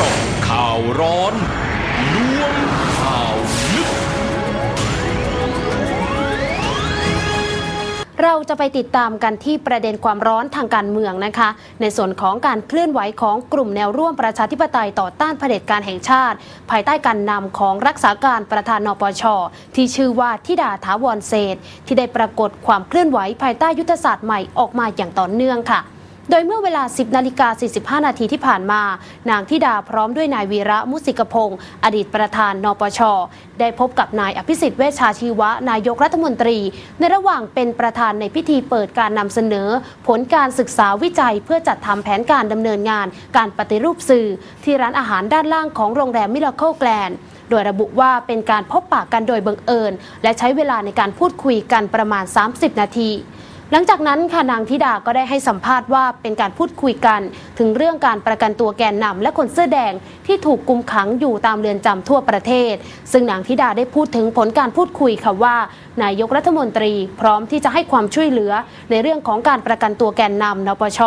เจาะข่าวร้อนล้วงข่าวลึก เราจะไปติดตามกันที่ประเด็นความร้อนทางการเมืองนะคะ ในส่วนของการเคลื่อนไหวของกลุ่มแนวร่วมประชาธิปไตยต่อต้านเผด็จการแห่งชาติ ภายใต้การนำของรักษาการประธานนปช ที่ชื่อว่าทิดาถาวรเศษที่ได้ปรากฏความเคลื่อนไหวภายใต้ยุทธศาสตร์ใหม่ออกมาอย่างต่อเนื่องค่ะ โดยเมื่อเวลา 10นาฬิกา45 นาทีที่ผ่านมา นางธิดาพร้อมด้วยนายวีระมุสิกพงศ์อดีตประธานนปช ได้พบกับนายอภิสิทธิ์เวชชาชีวะ นายกรัฐมนตรี ในระหว่างเป็นประธานในพิธีเปิดการนำเสนอ ผลการศึกษาวิจัยเพื่อจัดทำแผนการดำเนินงาน การปฏิรูปสื่อ ที่ร้านอาหารด้านล่างของโรงแรมมิลเคิลแกลนโดยระบุว่าเป็นการพบปะกันโดยบังเอิญ และใช้เวลาในการพูดคุยกันประมาณ 30 นาที หลังจากนั้นค่ะนางธิดาก็ได้ให้สัมภาษณ์ว่าเป็นการพูดคุยกัน ถึงเรื่องการประกันตัวแกนนำและคนเสื้อแดงที่ถูกกุมขังอยู่ตามเรือนจำทั่วประเทศ ซึ่งนางธิดาได้พูดถึงผลการพูดคุยค่ะว่า นายกรัฐมนตรีพร้อมที่จะให้ความช่วยเหลือ ในเรื่องของการประกันตัวแกนนำนปช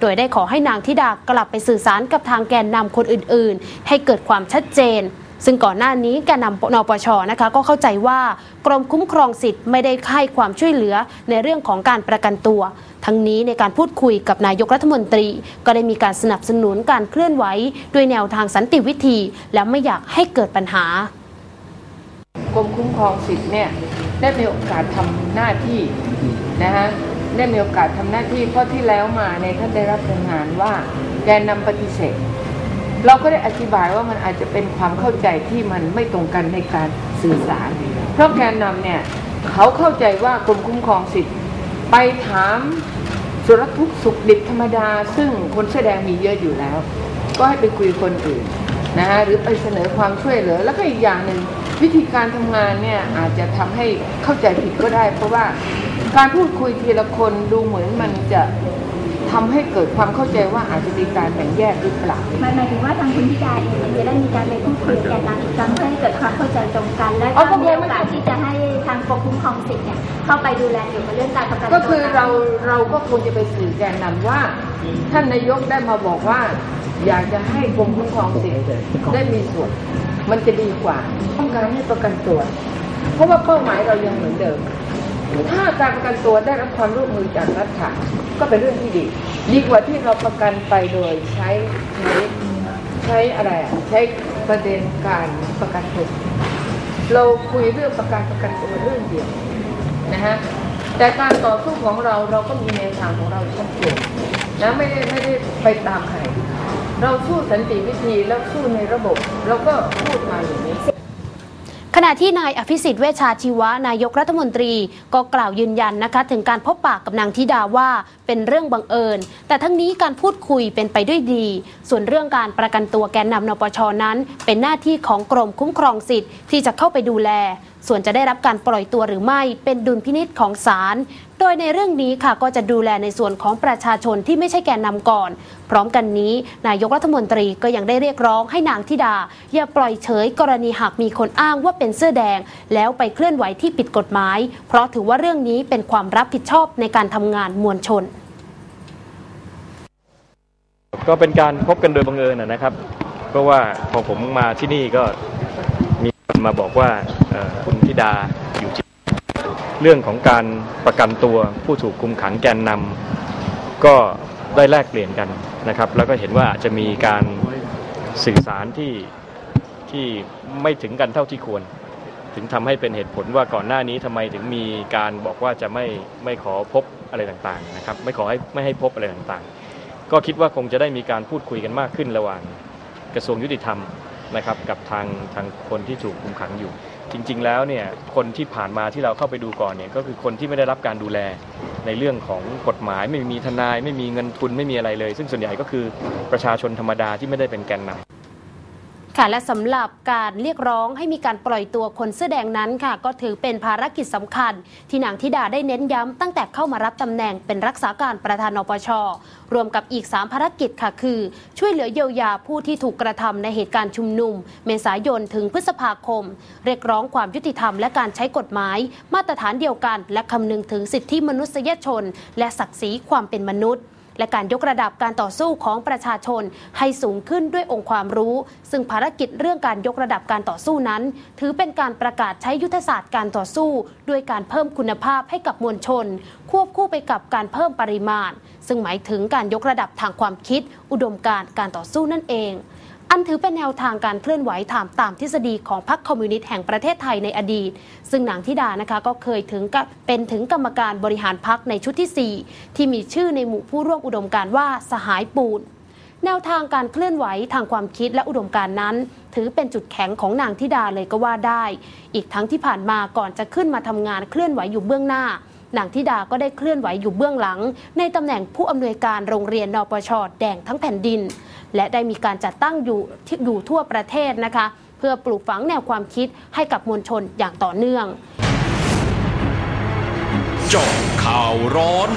โดยได้ขอให้นางธิดากลับไปสื่อสารกับทางแกนนำคนอื่น ๆ ให้เกิดความชัดเจน ซึ่งก่อนหน้านี้แกนนำนปชนะคะก็เข้าใจว่ากรมคุ้มครองสิทธิ์ไม่ได้ให้ความช่วยเหลือในเรื่องของการประกันตัว ทั้งนี้ในการพูดคุยกับนายกรัฐมนตรี ก็ได้มีการสนับสนุนการเคลื่อนไหวด้วยแนวทางสันติวิธี และไม่อยากให้เกิดปัญหากรมคุ้มครองสิทธิ์เนี่ยได้มีโอกาสทำหน้าที่นะฮะได้มีโอกาสทำหน้าที่เพราะที่แล้วมาในยท่านได้รับรายงานว่าแกนนำปฏิเสธ เราก็ได้อธิบายว่ามันอาจจะเป็นความเข้าใจที่มันไม่ตรงกันในการสื่อสาร เพราะแกนนำเนี่ยเขาเข้าใจว่ากรมคุ้มครองสิทธิ์ไปถามสุรทุกสุขดิบธรรมดา ซึ่งคนแสดงมีเยอะอยู่แล้ว ก็ให้ไปคุยคนอื่นนะฮะหรือไปเสนอความช่วยเหลือแล้วก็อีกอย่างหนึ่งวิธีการทำงานเนี่ยอาจจะทำให้เข้าใจผิดก็ได้ เพราะว่าการพูดคุยทีละคนดูเหมือนมันจะ ทำให้เกิดความเข้าใจว่าอาจจะมีการแบ่งแยกหรือเปล่าหมายหมายถึงว่าทางคุณพิจารเองจะได้มีการไปพูดคุยกันนำอีกครั้งเพื่อให้เกิดความเข้าใจตรงกัน และอ๋อก็ก็คงมีไม่โอกาสที่จะให้ทางกรมคุ้มครองสิทธิ์เนี่ยเข้าไปดูแลเกี่ยวกับเรื่องการประกันตัวก็คือเราเราก็คงจะไปสื่อแกนนำว่า ท่านนายกได้มาบอกว่า อยากจะให้กรมคุ้มครองสิทธิ์ได้มีส่วน มันจะดีกว่าต้องการให้ประกันตัวเพราะว่าเป้าหมายเรายังเหมือนเดิม ถ้าการประกันตัวได้รับความร่วมมือจากรัฐก็เป็นเรื่องที่ดี ดีกว่าที่เราประกันไปโดยใช้ใช้ใช้อะไรอะใช้ประเด็นการประกันตัวเราคุยเรื่องประกันประกันตัวเรื่องเดียวนะฮะแต่การต่อสู้ของเราเราก็มีแนวทางของเราชัดเจนนะไม่ได้ไม่ได้ไปตามใครเราสู้สันติวิธีแล้วสู้ในระบบเราก็พูดมาอย่างนี้ ขณะที่นายอภิสิทธิ์เวชชาชีวะนายกรัฐมนตรีก็กล่าวยืนยันนะคะ ถึงการพบปากกับนางธิดาว่าเป็นเรื่องบังเอิญ แต่ทั้งนี้การพูดคุยเป็นไปด้วยดี ส่วนเรื่องการประกันตัวแกนนำนปชนั้น เป็นหน้าที่ของกรมคุ้มครองสิทธิ์ที่จะเข้าไปดูแล ส่วนจะได้รับการปล่อยตัวหรือไม่เป็นดุลพินิษของศาลโดยในเรื่องนี้ค่ะก็จะดูแลในส่วนของประชาชนที่ไม่ใช่แกนนำก่อน พร้อมกันนี้ นายกรัฐมนตรีก็ยังได้เรียกร้องให้นางธิดา อย่าปล่อยเฉยกรณีหากมีคนอ้างว่าเป็นเสื้อแดง แล้วไปเคลื่อนไหวที่ผิดกฎหมาย เพราะถือว่าเรื่องนี้เป็นความรับผิดชอบในการทำงานมวลชน ก็เป็นการพบกันโดยบังเอิญนะครับ เพราะว่าพอผมมาที่นี่ก็มีคนมาบอกว่า คุณธิดาอยู่ที่เรื่องของการประกันตัวผู้ถูกคุมขังแกนนำก็ได้แลกเปลี่ยนกันนะครับ แล้วก็เห็นว่าอาจจะมีการสื่อสารที่ที่ไม่ถึงกันเท่าที่ควร ถึงทำให้เป็นเหตุผลว่าก่อนหน้านี้ทำไมถึงมีการบอกว่าจะไม่ไม่ขอพบอะไรต่างๆนะครับ ไม่ขอให้ไม่ให้พบอะไรต่างๆ ก็คิดว่าคงจะได้มีการพูดคุยกันมากขึ้นระหว่างกระทรวงยุติธรรมนะครับ กับทางทางคนที่ถูกคุมขังอยู่ จริง ๆ แล้วเนี่ยคนที่ผ่านมาที่เราเข้าไปดูก่อนเนี่ยก็คือคนที่ไม่ได้รับการดูแลในเรื่องของกฎหมาย ไม่มีทนาย ไม่มีเงินทุนไม่มีอะไรเลย ซึ่งส่วนใหญ่ก็คือประชาชนธรรมดาที่ไม่ได้เป็นแกนนำ ค่ะและสำหรับการเรียกร้องให้มีการปล่อยตัวคนเสื้อแดงนั้นค่ะ ก็ถือเป็นภารกิจสำคัญ ที่นางธิดาได้เน้นย้ำตั้งแต่เข้ามารับตำแหน่งเป็นรักษาการประธานนปช รวมกับอีก 3 ภารกิจค่ะ คือ ช่วยเหลือเยียวยาผู้ที่ถูกกระทำในเหตุการณ์ชุมนุม เมษายนถึงพฤษภาคม เรียกร้องความยุติธรรมและการใช้กฎหมาย มาตรฐานเดียวกัน และคำนึงถึงสิทธิมนุษยชน และศักดิ์ศรีความเป็นมนุษย์ และการยกระดับการต่อสู้ของประชาชนให้สูงขึ้นด้วยองค์ความรู้ ซึ่งภารกิจเรื่องการยกระดับการต่อสู้นั้น ถือเป็นการประกาศใช้ยุทธศาสตร์การต่อสู้ ด้วยการเพิ่มคุณภาพให้กับมวลชน ควบคู่ไปกับการเพิ่มปริมาณ ซึ่งหมายถึงการยกระดับทางความคิด อุดมการณ์การต่อสู้นั่นเอง อันถือเป็นแนวทางการเคลื่อนไหวตามตามทฤษฎีของพรรคคอมมิวนิสต์แห่งประเทศไทยในอดีต ซึ่งนางธิดานะคะก็เคยถึงกับเป็นถึงกรรมการบริหารพรรคในชุดที่ 4 ที่มีชื่อในหมู่ผู้ร่วมอุดมการณ์ว่าสหายปูนแนวทางการเคลื่อนไหวทางความคิดและอุดมการณ์นั้น ถือเป็นจุดแข็งของนางธิดาเลยก็ว่าได้ อีกทั้งที่ผ่านมาก่อนจะขึ้นมาทำงานเคลื่อนไหวอยู่เบื้องหน้า นางธิดาก็ได้เคลื่อนไหวอยู่เบื้องหลัง ในตำแหน่งผู้อำนวยการโรงเรียนนปชแดงทั้งแผ่นดิน และได้มีการจัดตั้งอยู่ที่อยู่ทั่วประเทศนะคะ เพื่อปลูกฝังแนวความคิดให้กับมวลชนอย่างต่อเนื่องจาะข่าวร้อน